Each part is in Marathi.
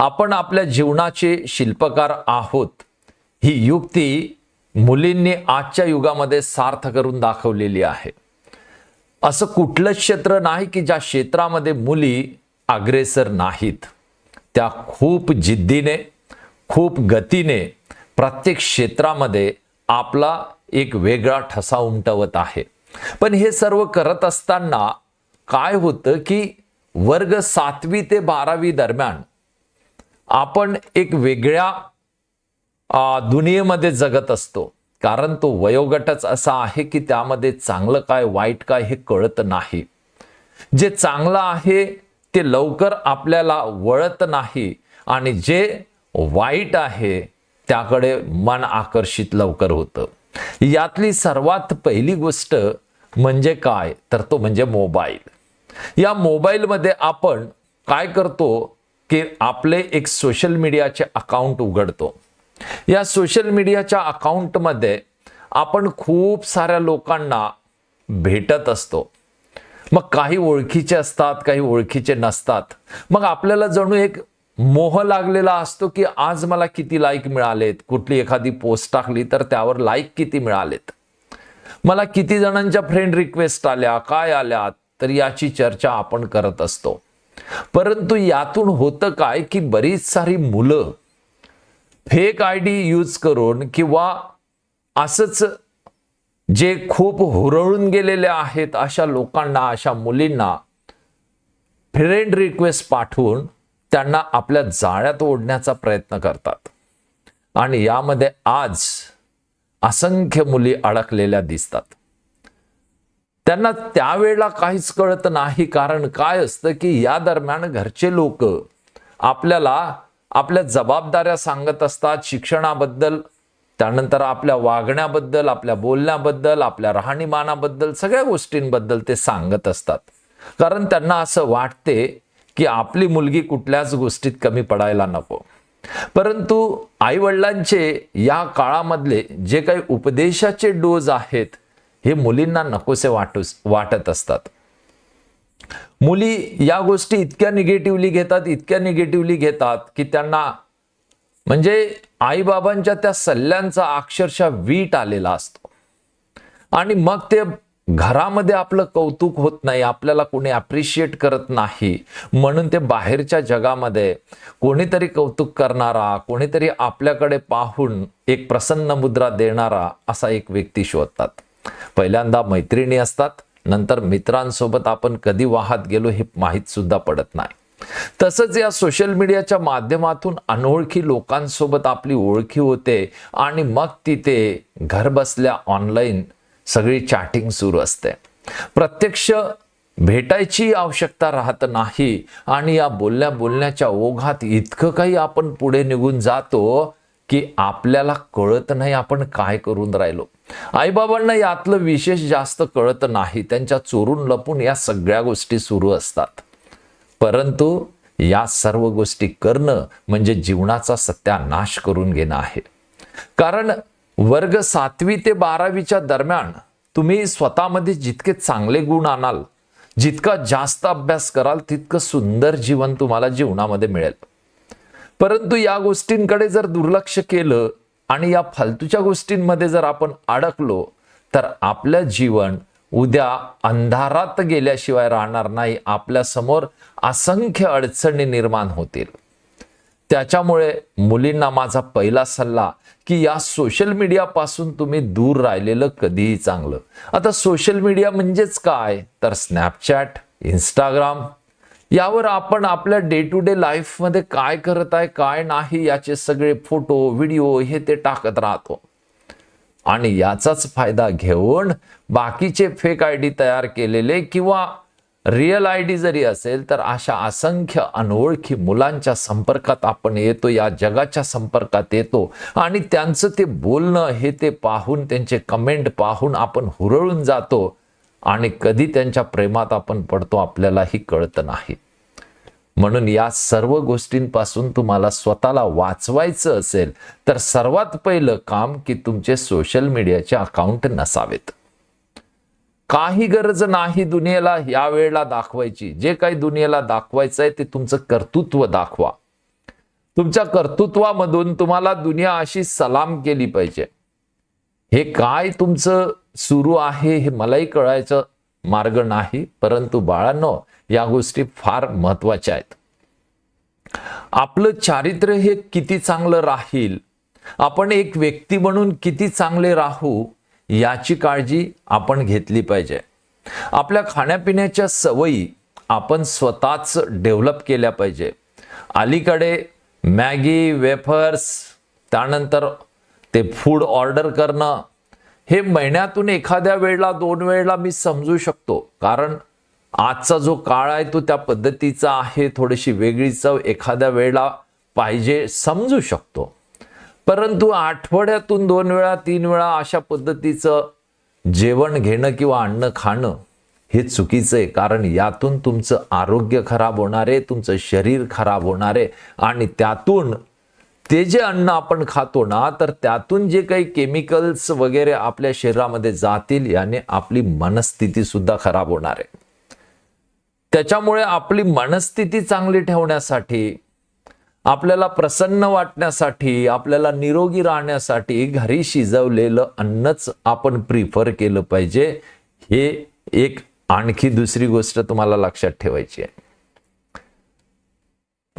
आपण आपल्या जीवनाचे शिल्पकार आहोत. ही युक्ती मुलींनी आजच्या युगामध्ये सार्थ करून दाखवलेली आहे. असं कुठलं क्षेत्र नाही की ज्या क्षेत्रामध्ये मुली अग्रेसर नाहीत. त्या खूप जिद्दीने खूप गतीने प्रत्येक क्षेत्रामध्ये आपला एक वेगळा ठसा उमटवत आहे. पण हे सर्व करत असताना काय होतं की वर्ग सातवी ते बारावी दरम्यान आपण एक वेगळ्या दुनियेमध्ये जगत असतो. कारण तो वयोगटच असा आहे की त्यामध्ये चांगलं काय वाईट काय हे कळत नाही. जे चांगलं आहे ते लवकर आपल्याला वळत नाही. आणि जे वाईट आहे त्याकडे मन आकर्षित लवकर होतं. यातली सर्वात पहिली गोष्ट म्हणजे काय? तर तो म्हणजे मोबाईल. या मोबाईलमध्ये आपण काय करतो? की आपले एक सोशल मीडियाचे अकाउंट उघडतो. या सोशल मीडियाच्या अकाउंटमध्ये आपण खूप साऱ्या लोकांना भेटत असतो. मग काही ओळखीचे असतात काही ओळखीचे नसतात. मग आपल्याला जणू एक मोह लागलेला असतो की आज मला किती लाईक मिळालेत कुठली एखादी पोस्ट टाकली तर त्यावर लाईक किती मिळालेत. मला किती जणांच्या फ्रेंड रिक्वेस्ट आल्या काय आल्या तर याची चर्चा आपण करत असतो. परंतु यातून होतं काय की बरीच सारी मुलं फेक आय डी यूज करून किंवा असंच जे खूप हुरळून गेलेले आहेत अशा लोकांना अशा मुलींना फ्रेंड रिक्वेस्ट पाठवून त्यांना आपल्या जाळ्यात ओढण्याचा प्रयत्न करतात. आणि यामध्ये आज असंख्य मुली अडकलेल्या दिसतात. त्यांना त्यावेळेला काहीच कळत नाही. कारण काय असतं की या दरम्यान घरचे लोक आपल्याला आपल्या जबाबदाऱ्या सांगत असतात. शिक्षणाबद्दल त्यानंतर आपल्या वागण्याबद्दल आपल्या बोलण्याबद्दल आपल्या राहणीमानाबद्दल सगळ्या गोष्टींबद्दल ते सांगत असतात. कारण त्यांना असं वाटते की आपली मुलगी कुठल्याच गोष्टीत कमी पडायला नको. परंतु आईवडिलांचे या काळामधले जे काही उपदेशाचे डोज आहेत हे मुलींना नकोसे वाटू वाटत असतात. मुली या गोष्टी इतक्या निगेटिव्हली घेतात इतक्या निगेटिव्हली घेतात की त्यांना म्हणजे आईबाबांच्या त्या सल्ल्यांचा अक्षरशः वीट आलेला असतो. आणि मग ते घरामध्ये आपलं कौतुक होत नाही आपल्याला कोणी ॲप्रिशिएट करत नाही. म्हणून ते बाहेरच्या जगामध्ये कोणीतरी कौतुक करणारा कोणीतरी आपल्याकडे पाहून एक प्रसन्न मुद्रा देणारा असा एक व्यक्ती शोधतात. पहिल्यांदा मैत्रिणी असतात नंतर मित्रांसोबत आपण कधी वाहत गेलो हे माहीत सुद्धा पडत नाही. तसंच या सोशल मीडियाच्या माध्यमातून अनोळखी लोकांसोबत आपली ओळखी होते आणि मग तिथे घर बसल्या ऑनलाईन सगळी चॅटिंग सुरू असते. प्रत्यक्ष भेटायची आवश्यकता राहत नाही आणि या बोलण्या बोलण्याच्या ओघात इतकं काही आपण पुढे निघून जातो की आपल्याला कळत नाही आपण काय करून राहिलो. आईबाबांना यातलं विशेष जास्त कळत नाही. त्यांच्या चोरून लपून या सगळ्या गोष्टी सुरू असतात. परंतु या सर्व गोष्टी करणं म्हणजे जीवनाचा सत्यानाश करून घेणं आहे. कारण वर्ग सातवी ते बारावीच्या दरम्यान तुम्ही स्वतःमध्ये जितके चांगले गुण आणाल जितका जास्त अभ्यास कराल तितकं सुंदर जीवन तुम्हाला जीवनामध्ये मिळेल. परंतु या गोष्टींकडे जर दुर्लक्ष केलं आणि या फालतूच्या गोष्टींमध्ये जर आपण अडकलो तर आपलं जीवन उद्या अंधारात गेल्याशिवाय राहणार नाही. आपल्यासमोर असंख्य अडचणी निर्माण होतील. त्याच्यामुळे मुलींना माझा पहिला सल्ला की या सोशल मीडियापासून तुम्ही दूर राहिलेलं कधीही चांगलं. आता सोशल मीडिया म्हणजेच काय? तर स्नॅपचॅट इंस्टाग्राम यावर आपण आपल्या डे टू डे लाईफमध्ये काय करत आहे काय नाही याचे सगळे फोटो व्हिडिओ हे ते टाकत राहतो. आणि याचाच फायदा घेऊन बाकीचे फेक आय डी तयार केलेले किंवा रिअल आय डी जरी असेल तर अशा असंख्य अनोळखी मुलांच्या संपर्कात आपण येतो या जगाच्या संपर्कात येतो. आणि त्यांचं ते बोलणं हे ते पाहून त्यांचे कमेंट पाहून आपण हुरळून जातो. आणि कधी त्यांच्या प्रेमात आपण पडतो आपल्यालाही कळत नाही. म्हणून या सर्व गोष्टींपासून तुम्हाला स्वतःला वाचवायचं असेल तर सर्वात पहिलं काम की तुमचे सोशल मीडियाचे अकाउंट नसावेत. काही गरज नाही दुनियेला या वेळेला दाखवायची. जे काही दुनियेला दाखवायचं आहे ते तुमचं कर्तृत्व दाखवा. तुमच्या कर्तृत्वामधून तुम्हाला दुनिया अशी सलाम केली पाहिजे. हे काय तुमचं सुरू आहे हे मलाही कळायचं मार्ग नाही परंतु बाळांनो या गोष्टी फार महत्त्वाच्या आहेत. आपलं चारित्र्य हे किती चांगलं राहील आपण एक व्यक्ती म्हणून किती चांगले राहू याची काळजी आपण घेतली पाहिजे. आपल्या खाण्यापिण्याच्या सवयी आपण स्वतःच डेव्हलप केल्या पाहिजे. अलीकडे मॅगी वेफर्स त्यानंतर ते फूड ऑर्डर करणं हे महिन्यातून एखाद्या वेळेला दोन वेळेला मी समजू शकतो. कारण आजचा जो काळ आहे तो त्या पद्धतीचा आहे. थोडीशी वेगळी चव एखाद्या वेळेला पाहिजे समजू शकतो. परंतु आठवड्यातून दोन वेळा तीन वेळा अशा पद्धतीचं जेवण घेणं किंवा अन्न खाणं हे चुकीचं आहे. कारण यातून तुमचं आरोग्य खराब होणार आहे तुमचं शरीर खराब होणार आहे. आणि त्यातून ते जे अन्न आपण खातो ना तर त्यातून जे काही केमिकल्स वगैरे आपल्या शरीरामध्ये जातील याने आपली मनस्थिती सुद्धा खराब होणार आहे. त्याच्यामुळे आपली मनस्थिती चांगली ठेवण्यासाठी आपल्याला प्रसन्न वाटण्यासाठी आपल्याला निरोगी राहण्यासाठी घरी शिजवलेलं अन्नच आपण प्रिफर केलं पाहिजे. हे एक आणखी दुसरी गोष्ट तुम्हाला लक्षात ठेवायची आहे.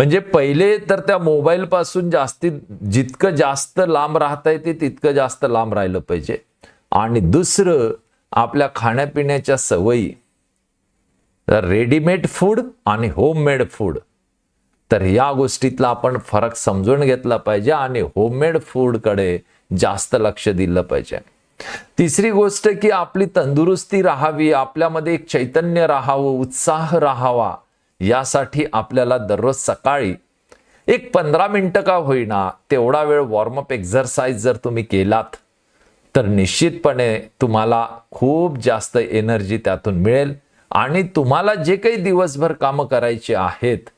म्हणजे पहिले तर त्या मोबाईल पासून जास्तीत जितकं जास्त लांब राहता येते तितकं जास्त लांब राहिलं पाहिजे. आणि दुसरं आपल्या खाण्यापिण्याच्या सवयी. तर रेडीमेड फूड आणि होममेड फूड तर या गोष्टीतला आपण फरक समजून घेतला पाहिजे आणि होममेड फूडकडे जास्त लक्ष दिलं पाहिजे. तिसरी गोष्ट की आपली तंदुरुस्ती राहावी आपल्यामध्ये एक चैतन्य राहावं उत्साह राहावा. यासाठी आपल्याला दररोज सकाळी एक पंधरा मिनटं का होईना तेवढा वेळ वॉर्मअप एक्झरसाइज जर तुम्ही केलात तर निश्चितपणे तुम्हाला खूप जास्त एनर्जी त्यातून मिळेल. आणि तुम्हाला जे काही दिवसभर कामं करायची आहेत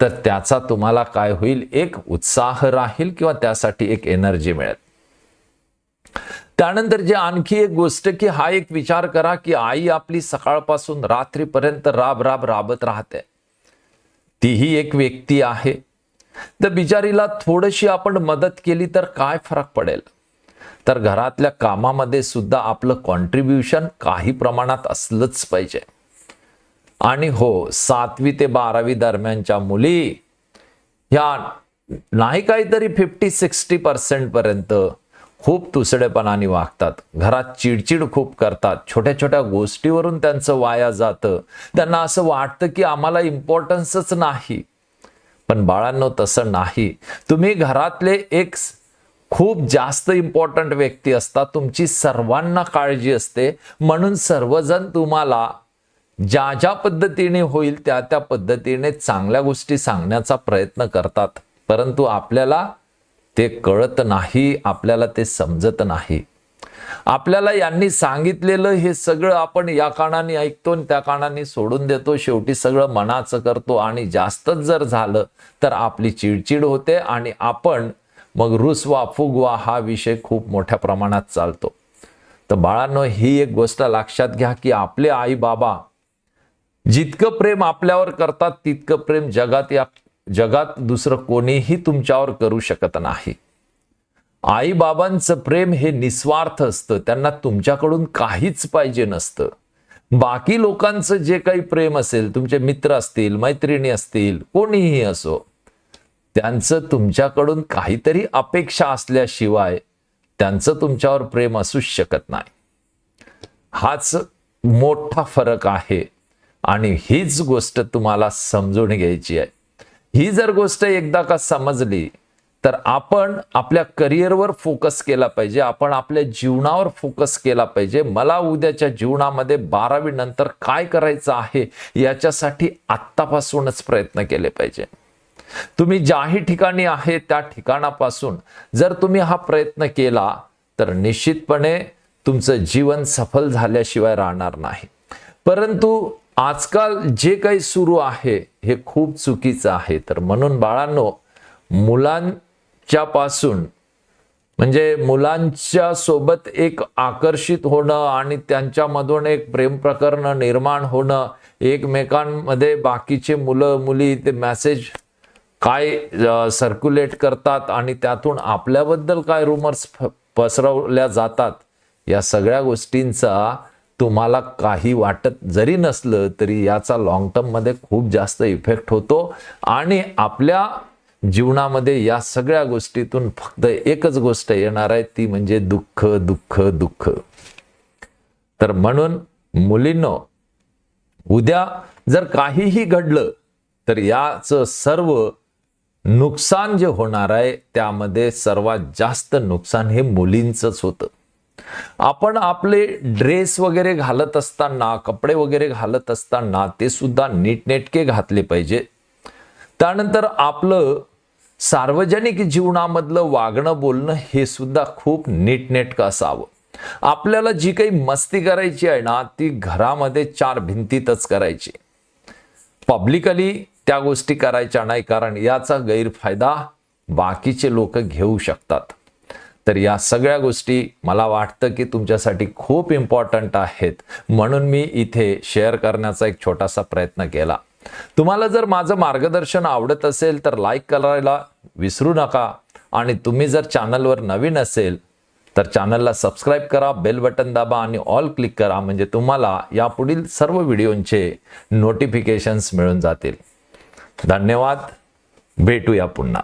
तर त्याचा तुम्हाला काय होईल? एक उत्साह राहील किंवा त्यासाठी एक एनर्जी मिळेल. त्यानंतर जे आणखी एक गोष्ट की हा एक विचार करा की आई आपली सकाळपासून रात्रीपर्यंत राब राब राबत राहते. तीही एक व्यक्ती आहे. तर बिचारीला थोडीशी आपण मदत केली तर काय फरक पडेल? तर घरातल्या कामामध्ये सुद्धा आपलं कॉन्ट्रीब्युशन काही प्रमाणात असलंच पाहिजे. आणि हो सातवी ते बारावी दरम्यानच्या मुली ह्या नाही काहीतरी फिफ्टी सिक्स्टी पर्सेंट पर्यंत खूप तुसडेपणाने वागतात. घरात चिडचिड खूप करतात. छोट्या छोट्या गोष्टीवरून त्यांचं वाया जातं. त्यांना असं वाटतं की आम्हाला इम्पॉर्टन्सच नाही. पण बाळांनो तसं नाही. तुम्ही घरातले एक खूप जास्त इम्पॉर्टंट व्यक्ती असतात. तुमची सर्वांना काळजी असते. म्हणून सर्वजण तुम्हाला ज्या ज्या पद्धतीने होईल त्या त्या पद्धतीने चांगल्या गोष्टी सांगण्याचा प्रयत्न करतात. परंतु आपल्याला ते कळत नाही आपल्याला ते समजत नाही. आपल्याला यांनी सांगितलेलं हे सगळं आपण या कानाने ऐकतो आणि त्या कानाने सोडून देतो. शेवटी सगळं मनाचं करतो आणि जास्तच जर झालं तर आपली चिडचिड होते आणि आपण मग रुसवा फुगवा हा विषय खूप मोठ्या प्रमाणात चालतो. तर बाळांनो ही एक गोष्ट लक्षात घ्या की आपले आई बाबा जितकं प्रेम आपल्यावर करतात तितकं प्रेम जगात या जगात दुसरं कोणीही तुमच्यावर करू शकत नाही. आईबाबांचं प्रेम हे निस्वार्थ असतं. त्यांना तुमच्याकडून काहीच पाहिजे नसतं. बाकी लोकांचं जे काही प्रेम असेल तुमचे मित्र असतील मैत्रिणी असतील कोणीही असो त्यांचं तुमच्याकडून काहीतरी अपेक्षा असल्याशिवाय त्यांचं तुमच्यावर प्रेम असूच शकत नाही. हाच मोठा फरक आहे. आणि हीच गोष्ट तुम्हाला समजून घ्यायची आहे. ही जर गोष्ट एकदा का समजली तर आपण आपल्या करिअरवर फोकस केला पाहिजे आपण आपल्या जीवनावर फोकस केला पाहिजे. मला उद्याच्या जीवनामध्ये बारावी नंतर काय करायचं आहे याच्यासाठी आत्तापासूनच प्रयत्न केले पाहिजे. तुम्ही ज्याही ठिकाणी आहे त्या ठिकाणापासून जर तुम्ही हा प्रयत्न केला तर निश्चितपणे तुमचं जीवन सफल झाल्याशिवाय राहणार नाही. परंतु आजकाल जे काही सुरू आहे हे खूप चुकीचं आहे. तर म्हणून बाळांनो मुलांच्या पासून म्हणजे मुलांच्या सोबत एक आकर्षित होणं आणि त्यांच्यामधून एक प्रेम प्रकरण निर्माण होणं एकमेकांमध्ये बाकीचे मुलं मुली ते मेसेज काय सर्क्युलेट करतात आणि त्यातून आपल्याबद्दल काय रुमर्स पसरवल्या जातात या सगळ्या गोष्टींचा तुम्हाला काही वाटत जरी नसलं तरी याचा लॉंग टर्ममध्ये खूप जास्त इफेक्ट होतो. आणि आपल्या जीवनामध्ये या सगळ्या गोष्टीतून फक्त एकच गोष्ट येणार आहे ती म्हणजे दुःख दुःख दुःख. तर म्हणून मुलींनो उद्या जर काहीही घडलं तर याचं सर्व नुकसान जे होणार आहे त्यामध्ये सर्वात जास्त नुकसान हे मुलींचंच होतं. आपण आपले ड्रेस वगैरे घालत असताना कपडे वगैरे घालत असताना ते सुद्धा नीटनेटके घातले पाहिजे. त्यानंतर आपलं सार्वजनिक जीवनामधलं वागणं बोलणं हे सुद्धा खूप नीटनेटकं असावं. आपल्याला जी काही मस्ती करायची आहे ना ती घरामध्ये चार भिंतीतच करायची. पब्लिकली त्या गोष्टी करायच्या नाही कारण याचा गैरफायदा बाकीचे लोक घेऊ शकतात. तर या सगळ्या गोष्टी मला वाटतं की तुमच्यासाठी खूप इम्पॉर्टंट आहेत. म्हणून मी इथे शेअर करण्याचा एक छोटासा प्रयत्न केला. तुम्हाला जर माझं मार्गदर्शन आवडत असेल तर लाईक करायला विसरू नका. आणि तुम्ही जर चॅनलवर नवीन असेल तर चॅनलला सबस्क्राईब करा बेल बटन दाबा आणि ऑल क्लिक करा. म्हणजे तुम्हाला यापुढील सर्व व्हिडिओंचे नोटिफिकेशन्स मिळून जातील. धन्यवाद. भेटूया पुन्हा.